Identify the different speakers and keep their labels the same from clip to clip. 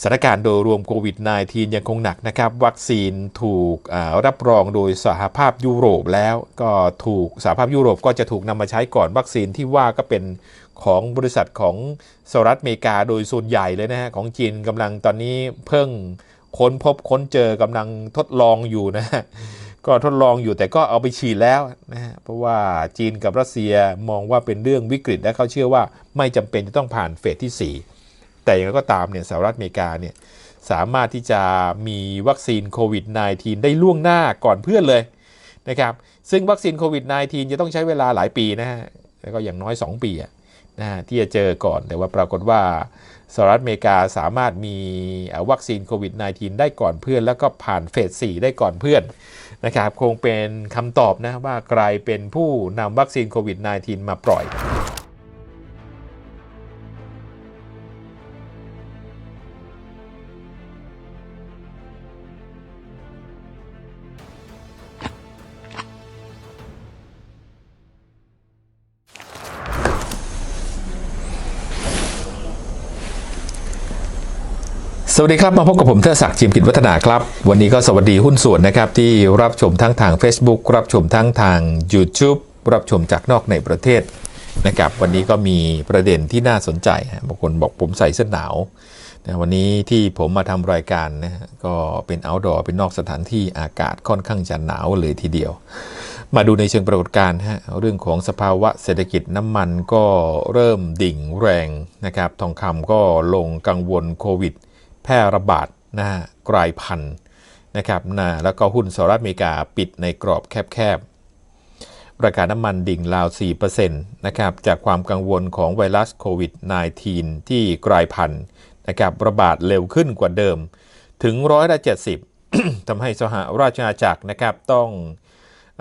Speaker 1: สถานการณ์โดยรวมโควิด -19 ยังคงหนักนะครับ วัคซีนถูกรับรองโดยสหภาพยุโรปแล้ว ก็ถูกสหภาพยุโรปก็จะถูกนำมาใช้ก่อนวัคซีนที่ว่าก็เป็นของบริษัทของสหรัฐอเมริกาโดยส่วนใหญ่เลยนะฮะของจีนกำลังตอนนี้เพิ่งค้นพบค้นเจอกำลังทดลองอยู่นะก็ทดลองอยู่แต่ก็เอาไปฉีดแล้วนะฮะเพราะว่าจีนกับรัสเซียมองว่าเป็นเรื่องวิกฤตและเขาเชื่อว่าไม่จำเป็นจะต้องผ่านเฟสที่ 4 แต่อย่างไรก็ตามเนี่ยสหรัฐอเมริกาเนี่ยสามารถที่จะมีวัคซีนโควิด -19 ได้ล่วงหน้าก่อนเพื่อนเลยนะครับซึ่งวัคซีนโควิด -19 จะต้องใช้เวลาหลายปีนะฮะแล้วก็อย่างน้อย 2 ปีนะที่จะเจอก่อนแต่ว่าปรากฏว่าสหรัฐอเมริกาสามารถมีวัคซีนโควิด -19 ได้ก่อนเพื่อน แล้วก็ผ่านเฟส 4 ได้ก่อนเพื่อนนะครับคงเป็นคำตอบนะว่าใครเป็นผู้นำวัคซีนโควิด -19 มาปล่อย สวัสดีครับ มาพบกับผมเทอศักดิ์จิมกิจวัฒนาครับ วันนี้ก็สวัสดีหุ้นส่วนนะครับ ที่รับชมทั้งทาง Facebook รับชมทั้งทาง YouTube รับชมจากนอกในประเทศนะครับวันนี้ก็มีประเด็นที่น่าสนใจบางคนบอกผมใส่เสื้อหนาวนะวันนี้ที่ผมมาทำรายการนะก็เป็น outdoor เป็นนอกสถานที่อากาศค่อนข้างจะหนาวเลยทีเดียว มาดูในเชิงปรากฏการณ์ฮะเรื่องของสภาวะเศรษฐกิจน้ำมันก็เริ่มดิ่งแรงนะครับทองคำก็ลงกังวลโควิด แพร่ระบาดนะกลายพันธุ์นะครับนะแล้วก็หุ้นสหรัฐอเมริกาปิดในกรอบแคบๆ ราคาน้ำมันดิ่งราว 4%นะครับ จากความกังวลของไวรัสโควิด -19 ที่กลายพันธุ์นะครับระบาดเร็วขึ้นกว่าเดิม ถึงร้อยละ70ทำให้สหราชอาณาจักรนะครับต้อง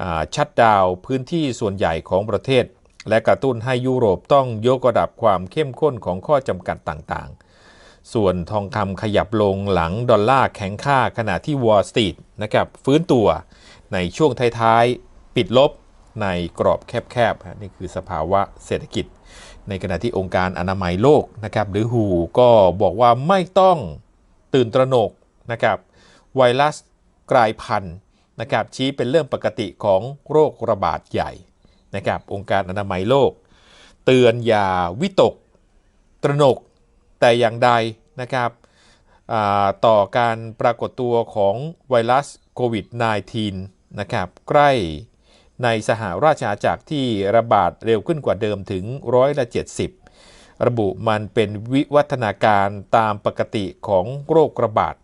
Speaker 1: อชัดดาวพื้นที่ส่วนใหญ่ของประเทศ และกระตุ้นให้ยุโรปต้องยกระดับความเข้มข้นของข้อจำกัดต่าง ส่วนทองคำขยับลงหลังดอลลาร์แข็งค่าขณะที่วอลสตรีทนะครับฟื้นตัวในช่วงท้ายๆ ปิดลบในกรอบแคบๆ นี่คือสภาวะเศรษฐกิจ ในขณะที่องค์การอนามัยโลกนะครับหรือหูก็บอกว่าไม่ต้องตื่นตระหนกนะครับไวรัสกลายพันธุ์นะครับชี้เป็นเรื่องปกติของโรคระบาดใหญ่นะครับองค์การอนามัยโลก เตือนอย่าวิตก ตระหนก แต่อย่างใดนะครับต่อการปรากฏตัวของไวรัสโควิด -19 นะครับใกล้ในสหราชอาณาจักรที่ระบาดเร็วขึ้นกว่าเดิมถึงร้อยละ 70 ระบุมันเป็นวิวัฒนาการตามปกติของโรคระบาด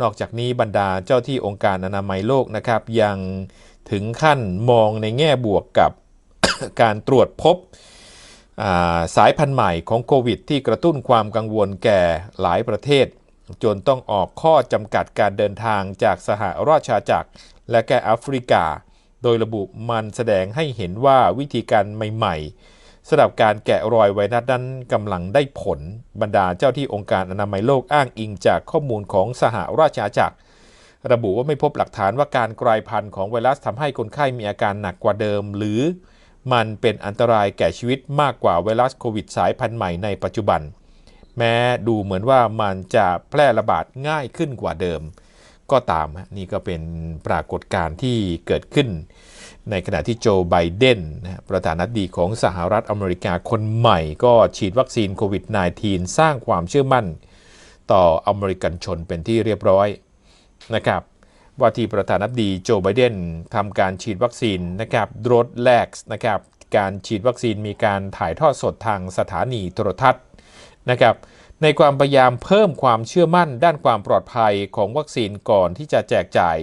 Speaker 1: นอกจากนี้บรรดาเจ้าที่องค์การอนามัยโลกนะครับ ยังถึงขั้นมองในแง่บวกกับ การตรวจพบ สายพันธุ์ใหม่ของโควิด ที่กระตุ้นความกังวลแก่หลายประเทศ จนต้องออกข้อจำกัดการเดินทางจากสหราชอาณาจักร และแก่แอฟริกา โดยระบุมันแสดงให้เห็นว่าวิธีการใหม่ๆสำหรับการแกะรอยไวรัสนั้นกำลังได้ผลบรรดาเจ้าที่องค์การอนามัยโลกอ้างอิงจากข้อมูลของสหราชอาณาจักรระบุว่าไม่พบหลักฐานว่าการกลายพันธุ์ของไวรัสทำให้คนไข้มีอาการหนักกว่าเดิม หรือ มันเป็นอันตรายแก่ชีวิตมากกว่าไวรัสโควิดสายพันธุ์ใหม่ในปัจจุบัน แม้ดูเหมือนว่ามันจะแพร่ระบาดง่ายขึ้นกว่าเดิม ก็ตามนี่ก็เป็นปรากฏการณ์ที่เกิดขึ้น ในขณะที่โจไบเดนประธานาธิบดีของสหรัฐอเมริกาคนใหม่ ก็ฉีดวัคซีนโควิด -19 สร้างความเชื่อมั่น ต่ออเมริกันชนเป็นที่เรียบร้อยนะครับ ว่าที่ประธานาธิบดีโจไบเดนทำการฉีดวัคซีนนะครับโดรดแลกนะครับการฉีดวัคซีนมีการถ่ายทอดสดทางสถานีโทรทัศน์นะครับในความพยายามเพิ่มความเชื่อมั่นด้านความปลอดภัยของวัคซีนก่อนที่จะแจกจ่าย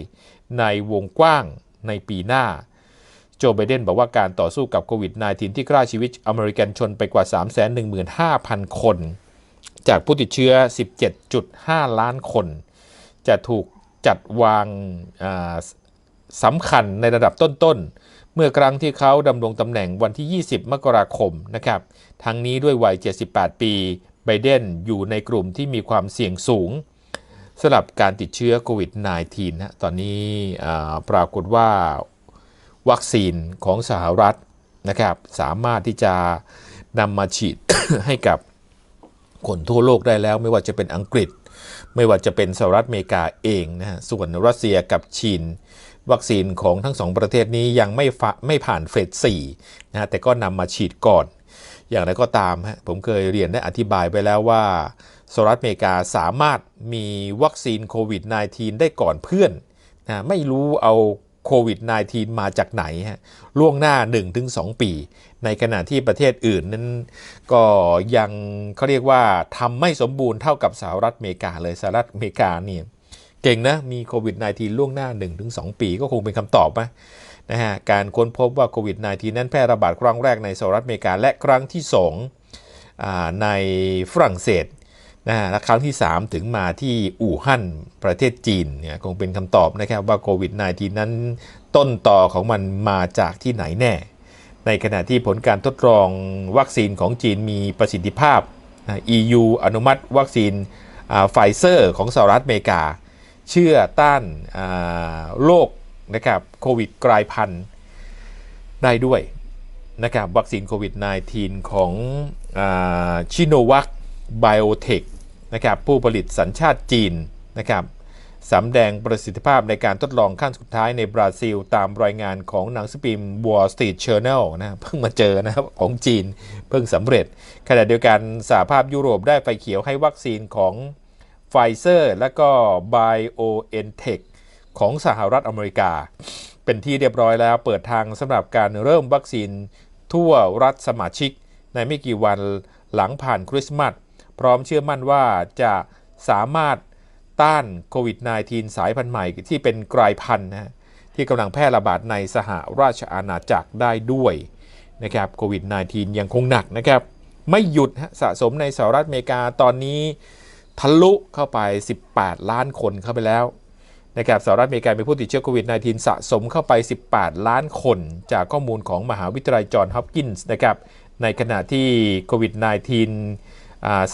Speaker 1: ในวงกว้างในปีหน้า โจไบเดนบอกว่าการต่อสู้กับโควิด -19 ที่ฆ่าชีวิตอเมริกันชนไปกว่า 315,000 คน จากผู้ติดเชื้อ 17.5 ล้านคน จะถูก จัดวางสำคัญในระดับต้นๆ เมื่อครั้งที่เขาดำรงตำแหน่งวันที่ 20 มกราคมนะครับ ทั้งนี้ด้วยวัย 78 ปีไบเดนอยู่ในกลุ่มที่มีความเสี่ยงสูงสำหรับการติดเชื้อโควิด -19 นะตอนนี้ปรากฏว่าวัคซีนของสหรัฐนะครับ สามารถที่จะนำมาฉีดให้กับคนทั่วโลกได้แล้ว ไม่ว่าจะเป็นอังกฤษ ไม่ว่าจะเป็นสหรัฐอเมริกาเองนะฮะส่วนรัสเซียกับจีนวัคซีนของทั้งสองประเทศนี้ยังไม่ไม่ผ่านเฟส4นะฮะแต่ก็นำมาฉีดก่อน อย่างไรก็ตามฮะผมเคยเรียนได้อธิบายไปแล้วว่าสหรัฐอเมริกาสามารถมีวัคซีนโควิด -19 ได้ก่อนเพื่อนนะไม่รู้เอาโควิด -19 มาจากไหนฮะล่วงหน้า 1-2 ปี ในขณะที่ประเทศอื่นนั้นก็ยังเขาเรียกว่าทำไม่สมบูรณ์เท่ากับสหรัฐอเมริกาเลยสหรัฐอเมริกาเนี่ยเก่งนะมีโควิด -19 ล่วงหน้า 1-2 ปีก็คงเป็นคำตอบนะนะฮะการค้นพบว่าโควิด -19 นั้นแพร่ระบาดครั้งแรกในสหรัฐอเมริกา และครั้งที่2อ่าในฝรั่งเศสนะฮะและครั้งที่ 3 ถึงมาที่อู่ฮั่นประเทศจีนเนี่ยคงเป็นคำตอบนะครับว่าโควิด -19 นั้นต้นต่อของมันมาจากที่ไหนแน่ ในขณะที่ผลการทดลองวัคซีนของจีนมีประสิทธิภาพ EU อนุมัติวัคซีนไฟเซอร์ของสหรัฐอเมริกา เชื่อต้านาโรคนะครับโควิดกลายพันธุ์ได้ด้วยนะครับวัคซีนโควิด -19 ของชิโนวัคไบโอเทคนะครับผู้ผลิตสัญชาติจีนนะครับ สำแดงประสิทธิภาพในการทดลองขั้นสุดท้ายในบราซิล ตามรายงานของหนังสือพิมพ์ Wall Street Journal นะเพิ่งมาเจอนะครับของจีนเพิ่งสำเร็จ ขณะเดียวกันสหภาพยุโรปได้ไฟเขียวให้วัคซีนของไฟเซอร์และก็ BioNTech ของสหรัฐอเมริกา เป็นที่เรียบร้อยแล้วเปิดทางสำหรับการเริ่มวัคซีนทั่วรัฐสมาชิก ในไม่กี่วันหลังผ่านคริสต์มาสพร้อมเชื่อมั่นว่าจะสามารถ ต้านโควิด -19 สายพันธุ์ใหม่ที่เป็นกลายพันธุ์นะที่กำลังแพร่ระบาดในสหราชอาณาจักรได้ด้วยนะครับโควิด -19 ยังคงหนักนะครับ ไม่หยุดสะสมในสหรัฐอเมริกาตอนนี้ทะลุเข้าไป 18 ล้านคนเข้าไปแล้วนะครับสหรัฐอเมริกามีผู้ติดเชื้อโควิด -19 สะสมเข้าไป 18 ล้านคน จากข้อมูลของมหาวิทยาลัยจอห์นฮอปกินส์นะครับในขณะที่โควิด -19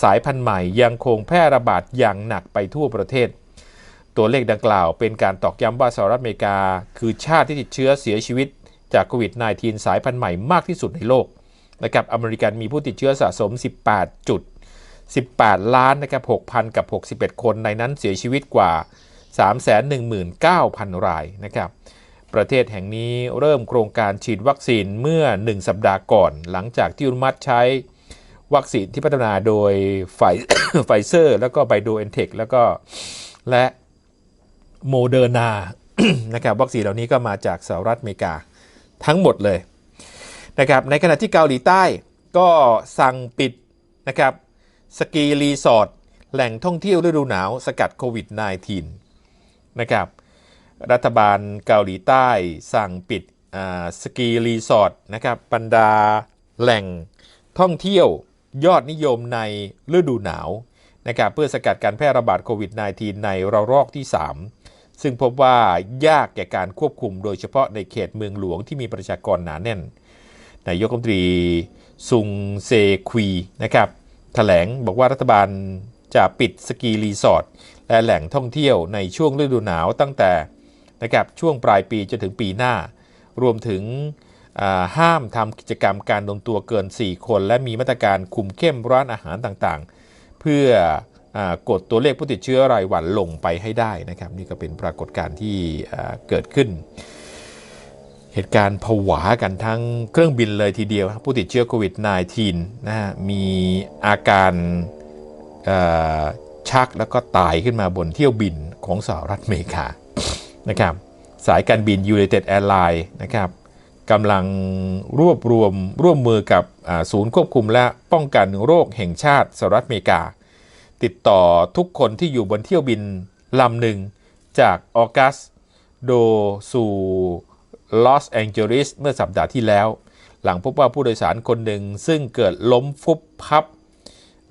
Speaker 1: สายพันธุ์ใหม่ยังคงแพร่ระบาดอย่างหนักไปทั่วประเทศ ตัวเลขดังกล่าวเป็นการตอกย้ำว่าสหรัฐอเมริกา คือชาติที่ติดเชื้อเสียชีวิต จากโควิด -19 สายพันธุ์ใหม่มากที่สุดในโลกนะครับอเมริกันมีผู้ติดเชื้อสะสม 18 จุด 18 ล้านนะครับ6,000 กับ 61 คนในนั้นเสียชีวิตกว่า 319,000 รายนะครับประเทศแห่งนี้เริ่มโครงการฉีดวัคซีนเมื่อ 1 สัปดาห์ก่อน หลังจากที่อนุมัติใช้ วัคซีนที่พัฒนาโดยไฟไฟเซอร์ แล้วก็ไบโดเอนเทคแล้วก็และโมเดอร์นานะครับวัคซีนเหล่านี้ก็มาจากสหรัฐอเมริกาทั้งหมดเลยนะครับในขณะที่เกาหลีใต้ก็สั่งปิดนะครับสกีรีสอร์ทแหล่งท่องเที่ยวฤดูหนาวสกัดโควิด -19 นะครับรัฐบาลเกาหลีใต้สั่งปิดสกีรีสอร์ทนะครับบรรดาแหล่งท่องเที่ยว ยอดนิยมในฤดูหนาวนะครับเพื่อสกัดการแพร่ระบาดโควิด -19 ในระลอกที่ 3 ซึ่งพบว่ายากแก่การควบคุมโดยเฉพาะในเขตเมืองหลวงที่มีประชากรหนาแน่นนายกรัฐมนตรีซุงเซควีนะครับแถลงบอกว่ารัฐบาลจะปิดสกีรีสอร์ทและแหล่งท่องเที่ยวในช่วงฤดูหนาวตั้งแต่นะครับช่วงปลายปีจนถึงปีหน้ารวมถึง ห้ามทำกิจกรรมการรวมตัวเกิน 4 คน และมีมาตรการคุมเข้มร้านอาหารต่างๆ เพื่อกดตัวเลขผู้ติดเชื้อรายวันลงไปให้ได้นะครับ นี่ก็เป็นปรากฏการณ์ที่เกิดขึ้น เหตุการณ์ผวากันทั้งเครื่องบินเลยทีเดียว ผู้ติดเชื้อโควิด -19 นะฮะมีอาการชักแล้วก็ตายขึ้นมาบนเที่ยวบินของสหรัฐอเมริกานะครับสายการบิน United Airlines นะครับ กำลังรวบรวมร่วมมือกับศูนย์ควบคุมและป้องกันโรคแห่งชาติสหรัฐอเมริกา ติดต่อทุกคนที่อยู่บนเที่ยวบินลำหนึ่งจากออกัสโดสู่ลอสแองเจลิสเมื่อสัปดาห์ที่แล้ว หลังพบว่าผู้โดยสารคนหนึ่งซึ่งเกิดล้มฟุบพับ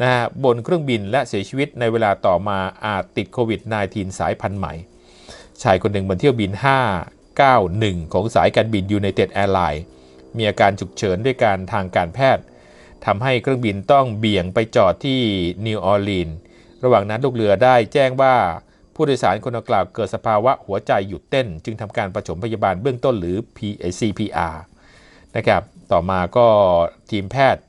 Speaker 1: นะฮะบนเครื่องบินและเสียชีวิตในเวลาต่อมาอาจติดโควิด -19 สายพันธุ์ใหม่ ชายคนหนึ่งบนเที่ยวบิน 91 ของสายการบิน United Airlines มีอาการฉุกเฉินด้วยการทางการแพทย์ทำให้เครื่องบินต้องเบี่ยงไปจอดที่นิวออร์ลีนระหว่างนั้นลูกเรือได้แจ้งว่าผู้โดยสารคนดังกล่าวเกิดสภาวะหัวใจหยุดเต้น จึงทำการประถมพยาบาลเบื้องต้นหรือ CPR นะครับ ต่อมาก็ทีมแพทย์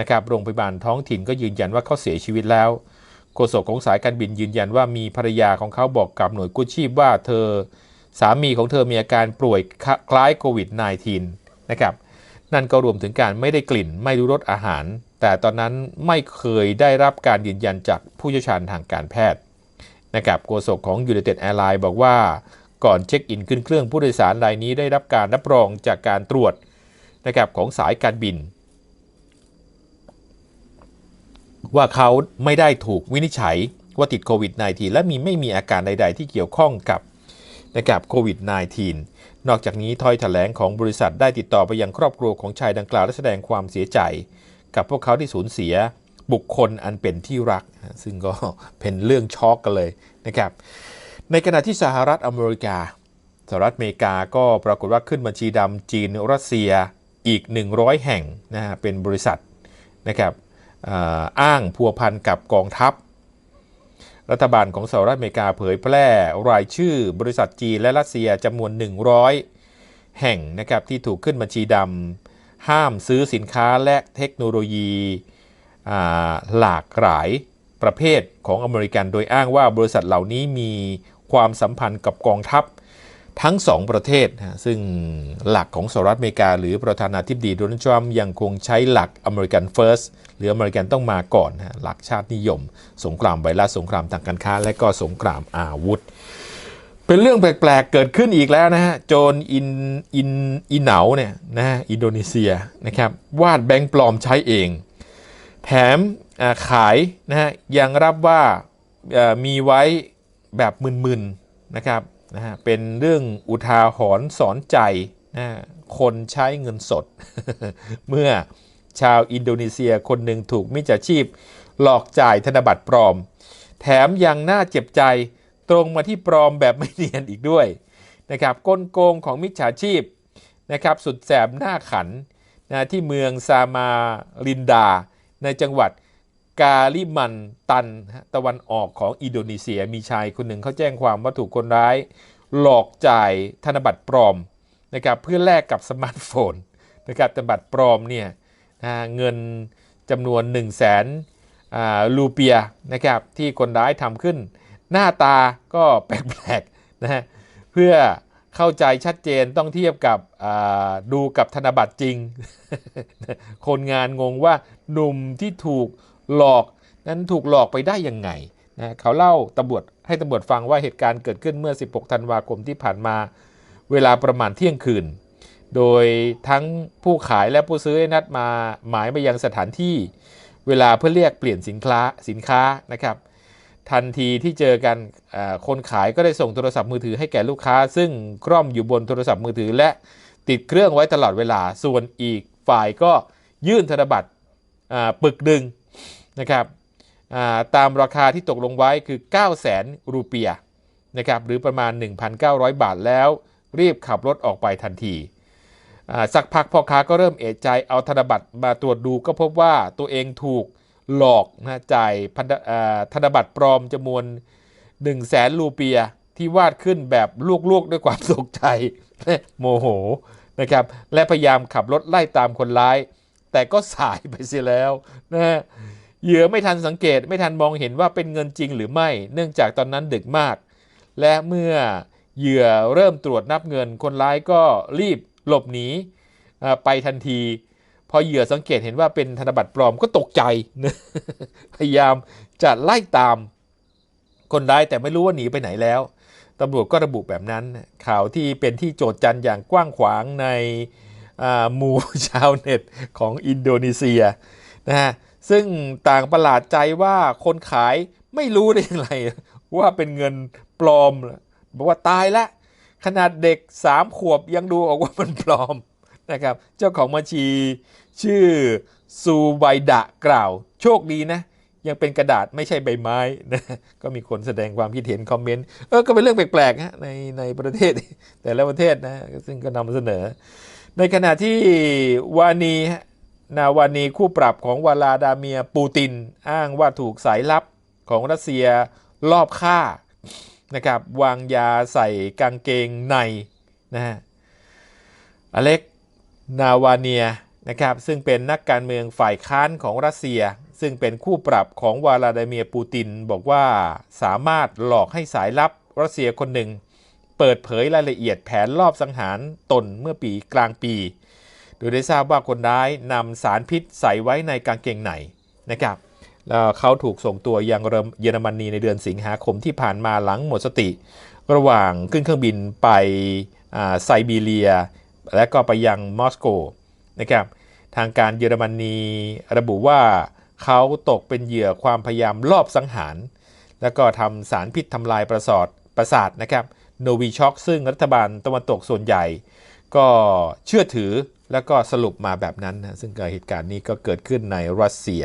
Speaker 1: นะครับโรงพยาบาลท้องถิ่นก็ยืนยันว่าเขาเสียชีวิตแล้วโฆษกของสายการบินยืนยันว่ามีภรรยาของเขาบอกกับหน่วยกู้ชีพว่าเธอ สามีของเธอมีอาการป่วยคล้ายโควิด -19 นะครับนั่นก็รวมถึงการไม่ได้กลิ่นไม่รู้รสอาหาร แต่ตอนนั้นไม่เคยได้รับการยืนยันจากผู้เชี่ยวชาญทางการแพทย์นะครับโฆษกของ United Airlines บอกว่าก่อนเช็คอินขึ้นเครื่องผู้โดยสารรายนี้ได้รับการรับรองจากการตรวจนะครับของสายการบิน ว่าเขาไม่ได้ถูกวินิจฉัยว่าติดโควิด -19 และมีไม่มีอาการใด ๆ ที่เกี่ยวข้องกับ นะครับโควิด -19 นอกจากนี้ถ้อยแถลงของบริษัทได้ติดต่อไปยังครอบครัวของชายดังกล่าวและแสดงความเสียใจ กับพวกเขาที่สูญเสียบุคคลอันเป็นที่รัก ซึ่งก็เป็นเรื่องช็อกกันเลยนะครับ ในขณะที่สหรัฐอเมริกา สหรัฐอเมริกาก็ปรากฏว่าขึ้นบัญชีดำจีนรัสเซียอีก 100 แห่งนะฮะเป็นบริษัทนะครับอ้างพัวพันกับกองทัพ รัฐบาลของสหรัฐอเมริกาเผยแพร่รายชื่อบริษัทจีนและรัสเซียจำนวน 100 แห่งนะครับที่ถูกขึ้นบัญชีดำห้ามซื้อสินค้าและเทคโนโลยีหลากหลายประเภทของอเมริกัน โดยอ้างว่าบริษัทเหล่านี้มีความสัมพันธ์กับกองทัพ ทั้ง 2 ประเทศนะซึ่งหลักของสหรัฐอเมริกา หรือประธานาธิบดีโดนัลด์ทรัมป์ยังคงใช้หลักอเมริกันเฟิร์สหรืออเมริกันต้องมาก่อนนะหลักชาตินิยม สงครามไวรัสสงครามทางการค้า และก็สงครามอาวุธ เป็นเรื่องแปลก ๆ เกิดขึ้นอีกแล้วนะฮะโจนอินอินอินเหนาเนี่ยนะฮะอินโดนีเซียนะครับวาดแบงค์ปลอมใช้เอง แถมขายนะฮะยังรับว่ามีไว้แบบมึนๆนะครับ นะฮะเป็นเรื่องอุทาหรณ์สอนใจนะคนใช้เงินสด เมื่อชาวอินโดนีเซียคนหนึ่งถูกมิจฉาชีพ หลอกจ่ายธนบัตรปลอม แถมยังน่าเจ็บใจตรงมาที่ปลอมแบบไม่เนียนอีกด้วยนะครับกลโกงของมิจฉาชีพนะครับสุดแสบหน้าขันนะที่เมืองซามาลินดา ในจังหวัด กาลิมันตันตะวันออกของอินโดนีเซียมีชายคนหนึ่งเขาแจ้งความว่าถูกคนร้าย หลอกจ่ายธนบัตรปลอมนะครับเพื่อแลกกับสมาร์ทโฟนนะครับธนบัตรปลอมเนี่ยเงินจำนวน 1 0 0 0 0แสนลูเปียนะครับที่คนร้ายทำขึ้น หน้าตาก็แปลกๆนะฮะเพื่อเข้าใจชัดเจนต้องเทียบกับดูกับธนบัตรจริง คนงานงงว่าหนุ่มที่ถูก หลอกนั้นถูกหลอกไปได้ยังไงนะเขาเล่าตำรวจให้ตำรวจฟังว่าเหตุการณ์เกิดขึ้นเมื่อ 16 ธันวาคมที่ผ่านมา เวลาประมาณเที่ยงคืน โดยทั้งผู้ขายและผู้ซื้อนัดมาหมายไปยังสถานที่ เวลาเพื่อเรียกเปลี่ยนสินค้าสินค้านะครับ ทันทีที่เจอกันคนขายก็ได้ส่งโทรศัพท์มือถือให้แก่ลูกค้า ซึ่งคร่อมอยู่บนโทรศัพท์มือถือ และติดเครื่องไว้ตลอดเวลา ส่วนอีกฝ่ายก็ยื่นธนบัตรปึกดึง นะครับตามราคาที่ตกลงไว้คือ 9 0 0 0 0รูเปียนะครับหรือประมาณ 1,900 บาทแล้ว รีบขับรถออกไปทันทีสักพักพ่อค้าก็เริ่มเอะใจเอาธนบัตรมาตรวจดูก็พบว่าตัวเองถูกหลอกนะจ่ายธนบัตรปลอมจำนวน1 0 0 0 0แสนรูเปียที่วาดขึ้นแบบลวกๆ ด้วยความตกใจโมโหนะครับและพยายามขับรถไล่ตามคนร้าย แต่ก็สายไปเสียแล้วนะ เหยื่อไม่ทันสังเกตไม่ทันมองเห็นว่าเป็นเงินจริงหรือไม่ เนื่องจากตอนนั้นดึกมาก และเมื่อเหยื่อเริ่มตรวจนับเงิน คนร้ายก็รีบหลบหนีไปทันที พอเหยื่อสังเกตเห็นว่าเป็นธนบัตรปลอมก็ตกใจพยายามจะไล่ตาม คนร้ายแต่ไม่รู้ว่าหนีไปไหนแล้วตำรวจก็ระบุแบบนั้น ข่าวที่เป็นที่โจทจันอย่างกว้างขวางในหมู่ชาวเน็ตของอินโดนีเซียนะฮะ ซึ่งต่างประหลาดใจว่าคนขายไม่รู้ได้อย่างไร ว่าเป็นเงินปลอมบอกว่าตายและขนาดเด็กสามขวบยังดูออกว่ามันปลอมนะครับ เจ้าของบัญชีชื่อซูไบดะกล่าว โชคดีนะ ยังเป็นกระดาษไม่ใช่ใบไม้นะก็มีคนแสดงความคิดเห็นคอมเมนต์เออก็เป็นเรื่องแปลกๆฮะในในประเทศ แต่ละประเทศนะซึ่งก็นำเสนอ ในขณะที่วานี นาวานีคู่ปรับของวลาดาเมียปูติน อ้างว่าถูกสายลับของรัสเซียลอบฆ่านะครับวางยาใส่กางเกงในนะฮะอเล็กนาวาเนียนะครับซึ่งเป็นนักการเมืองฝ่ายค้านของรัสเซีย ซึ่งเป็นคู่ปรับของวลาดิเมียร์ปูติน บอกว่าสามารถหลอกให้สายลับรัสเซียคนหนึ่ง เปิดเผยรายละเอียดแผนรอบสังหารตนเมื่อปีกลางปี โดยได้ทราบว่าคนร้ายนำสารพิษใส่ไว้ในกางเกงในนะครับแล้วเขาถูกส่งตัวยังเยอรมนีในเดือนสิงหาคมที่ผ่านมาหลังหมดสติ ระหว่างขึ้นเครื่องบินไปไซบีเรีย และก็ไปยังมอสโกนะครับทางการเยอรมนีระบุว่าเขาตกเป็นเหยื่อความพยายามลอบสังหาร แล้วก็ทำสารพิษทำลายประสาทประสาทนะครับโนวีช็อกซึ่งรัฐบาลตะวันตกส่วนใหญ่ ก็เชื่อถือ แล้วก็สรุปมาแบบนั้นนะซึ่งเหตุการณ์นี้ก็เกิดขึ้นในรัสเซีย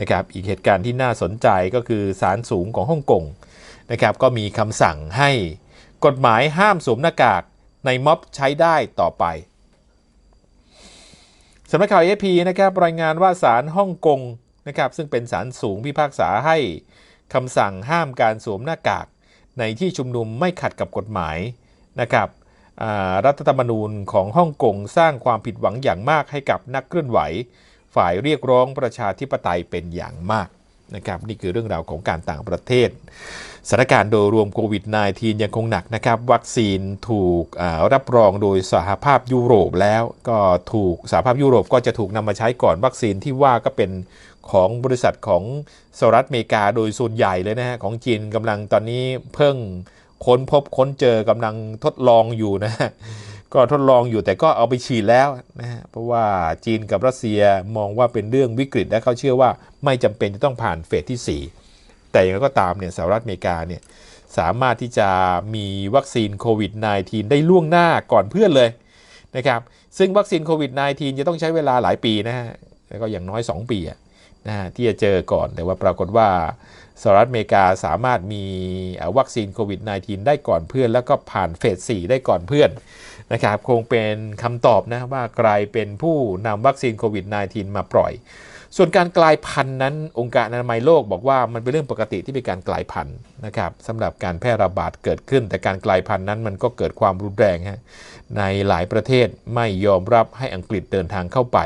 Speaker 1: นะครับอีกเหตุการณ์ที่น่าสนใจก็คือศาลสูงของฮ่องกงนะครับก็มีคำสั่งให้กฎหมายห้ามสวมหน้ากากในม็อบใช้ได้ต่อไปสำนักข่าวเอพีนะครับรายงานว่าศาลฮ่องกงนะครับซึ่งเป็นศาลสูงพิพากษาให้คำสั่งห้ามการสวมหน้ากากในที่ชุมนุมไม่ขัดกับกฎหมายนะครับ รัฐธรรมนูญของฮ่องกงสร้างความผิดหวังอย่างมากให้กับนักเคลื่อนไหว ฝ่ายเรียกร้องประชาธิปไตยเป็นอย่างมากนะครับนี่คือเรื่องราวของการต่างประเทศสถานการณ์โดยรวมโควิด -19 ยังคงหนักนะครับ วัคซีนถูกรับรองโดยสหภาพยุโรปแล้ว ก็ถูกสหภาพยุโรปก็จะถูกนำมาใช้ก่อนวัคซีนที่ว่าก็เป็นของบริษัทของสหรัฐอเมริกาโดยส่วนใหญ่เลยนะฮะของจีนกำลังตอนนี้เพิ่ง ค้นพบค้นเจอกำลังทดลองอยู่นะก็ทดลองอยู่แต่ก็เอาไปฉีดแล้วนะฮะเพราะว่าจีนกับรัสเซียมองว่าเป็นเรื่องวิกฤตและเขาเชื่อว่าไม่จำเป็นจะต้องผ่านเฟสที่ 4 แต่อย่างไรก็ตามเนี่ยสหรัฐอเมริกาเนี่ยสามารถที่จะมีวัคซีนโควิด -19 ได้ล่วงหน้าก่อนเพื่อนเลยนะครับซึ่งวัคซีนโควิด -19 จะต้องใช้เวลาหลายปีนะฮะแล้วก็อย่างน้อย 2 ปีอะ นะฮะที่จะเจอก่อน แต่ว่าปรากฏว่าสหรัฐอเมริกาสามารถมีวัคซีนโควิด -19 ได้ก่อนเพื่อน แล้วก็ผ่านเฟส 4 ได้ก่อนเพื่อนนะครับคงเป็นคำตอบนะว่าใครเป็นผู้นำวัคซีนโควิด -19 มาปล่อย ส่วนการกลายพันธุ์นั้นองค์การอนามัยโลกบอกว่ามันเป็นเรื่องปกติที่เป็นการกลายพันธุ์นะครับสำหรับการแพร่ระบาดเกิดขึ้น แต่การกลายพันธุ์นั้นมันก็เกิดความรุนแรงฮะในหลายประเทศไม่ยอมรับให้อังกฤษเดินทางเข้าไป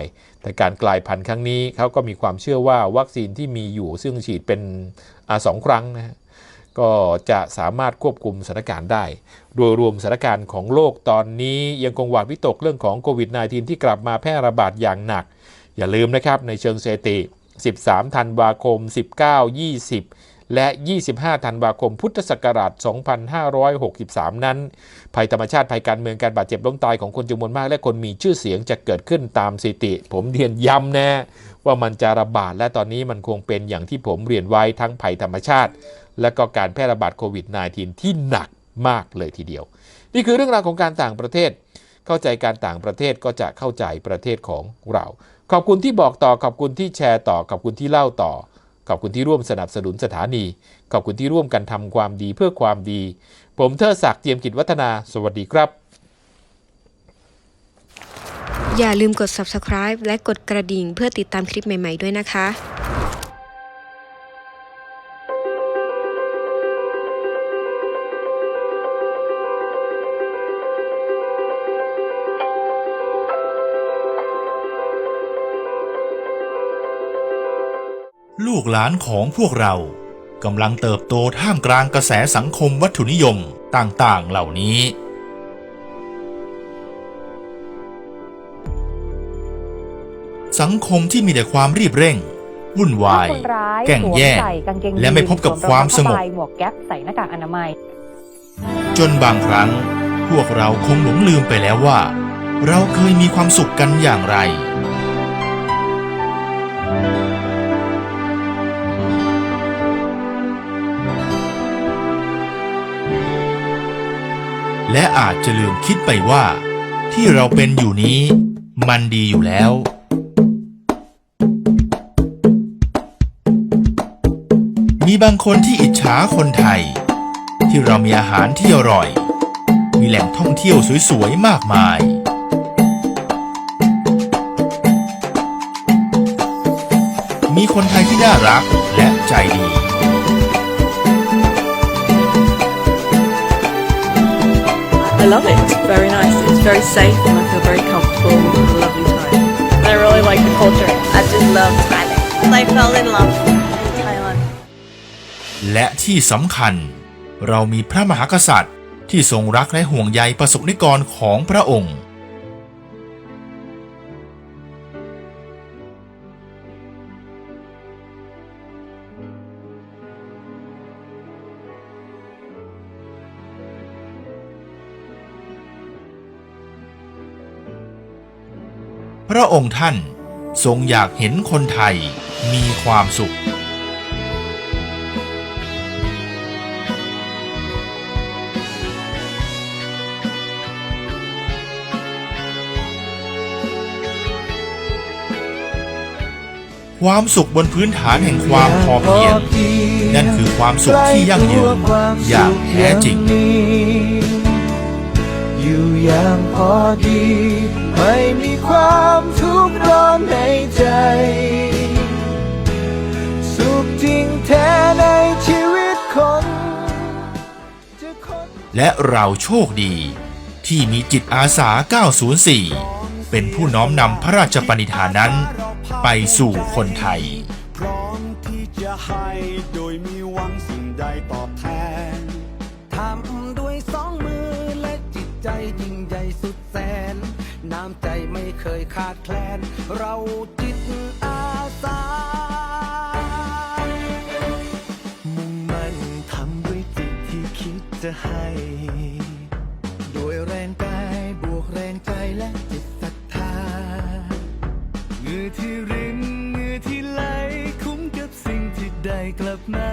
Speaker 1: แต่การกลายพันธุ์ครั้งนี้เขาก็มีความเชื่อว่าวัคซีนที่มีอยู่ซึ่งฉีดเป็นอสองครั้งนะก็จะสามารถควบคุมสถานการณ์ได้ โดยรวมสถานการณ์ของโลกตอนนี้ยังคงหวาดวิตกเรื่องของโควิด -19 ที่กลับมาแพร่ระบาดอย่างหนัก อย่าลืมนะครับในเชิงเศรษฐี13 ธันวาคม 19 20 และ 25 ธันวาคม พุทธศักราช 2563 นั้น ภัยธรรมชาติ ภัยการเมือง การบาดเจ็บล้มตายของคนจำนวนมาก และคนมีชื่อเสียงจะเกิดขึ้นตามสิติ ผมเรียนย้ำแนะว่ามันจะระบาด และตอนนี้มันคงเป็นอย่างที่ผมเรียนไว้ทั้งภัยธรรมชาติ และก็การแพร่ระบาดโควิด -19 ที่หนักมากเลยทีเดียว นี่คือเรื่องราวของการต่างประเทศ เข้าใจการต่างประเทศก็จะเข้าใจประเทศของเรา ขอบคุณที่บอกต่อ ขอบคุณที่แชร์ต่อ ขอบคุณที่เล่าต่อ ขอบคุณที่ร่วมสนับสนุนสถานี ขอบคุณที่ร่วมกันทำความดีเพื่อความดี ผมเทอศักดิ์เจียมกิจวัฒนา สวัสดีครับ
Speaker 2: อย่าลืมกด subscribe และกดกระดิ่งเพื่อติดตามคลิปใหม่ ๆ ด้วยนะคะ
Speaker 3: กหลานของพวกเรากำลังเติบโตท่ามกลางกระแสสังคมวัตถุนิยมต่างๆเหล่านี้ สังคมที่มีแต่ความรีบเร่ง วุ่นวาย
Speaker 4: ถ้คนร้าย
Speaker 3: แก่งแย่
Speaker 4: สวมใส่กางเกงยีน
Speaker 3: และไม่พบกับความสงบ
Speaker 4: วมรอเท้าผ้าใหมวกแก๊ปใส่หน้ากากอนามัย
Speaker 3: จนบางครั้ง พวกเราคงหลงลืมไปแล้วว่า เราเคยมีความสุขกันอย่างไร และอาจจะลืมคิดไปว่า ที่เราเป็นอยู่นี้ มันดีอยู่แล้ว มีบางคนที่อิจฉาคนไทย ที่เรามีอาหารที่อร่อย มีแหล่งท่องเที่ยวสวยๆมากมายมีคนไทยที่น่ารักและใจดี
Speaker 5: I love it. It's very nice. It's very safe and I feel very comfortable and a lovely time. I really like the culture. I just love Thailand. I fell in love with Thailand.
Speaker 3: และที่สำคัญ เรามีพระมหากษัตริย์ที่ทรงรักและห่วงใยประสบนิกรของพระองค์ ระองค์ท่านทรงอยากเห็นคนไทยมีความสุข ความสุขบนพื้นฐานแห่งความพอเพียง นั่นคือความสุขที่ยั่งยืนอย่างแท้จริง
Speaker 6: อยู่อย่างพอดี ไม่มีความทุกข์ร้อนในใจ สุขจริงแท้ในชีวิตคนจะคน
Speaker 3: และเราโชคดี ที่มีจิตอาสา 904 เป็นผู้น้อมนำพระราชปณิธานนั้น ไปสู่คนไทย
Speaker 7: พร้อมที่จะให้โดยมีหวังสิ่งใดตอบแทน
Speaker 6: ทำ น้ำใจไม่เคยขาดแคลน เราจิตอาสา มุ่งมั่นทำด้วยจิตที่คิดจะให้ ด้วยแรงกายบวกแรงใจและจิตศรัทธาเงื่อที่รินเงื่อที่ไหลคุ้มกับสิ่งที่ได้กลับมา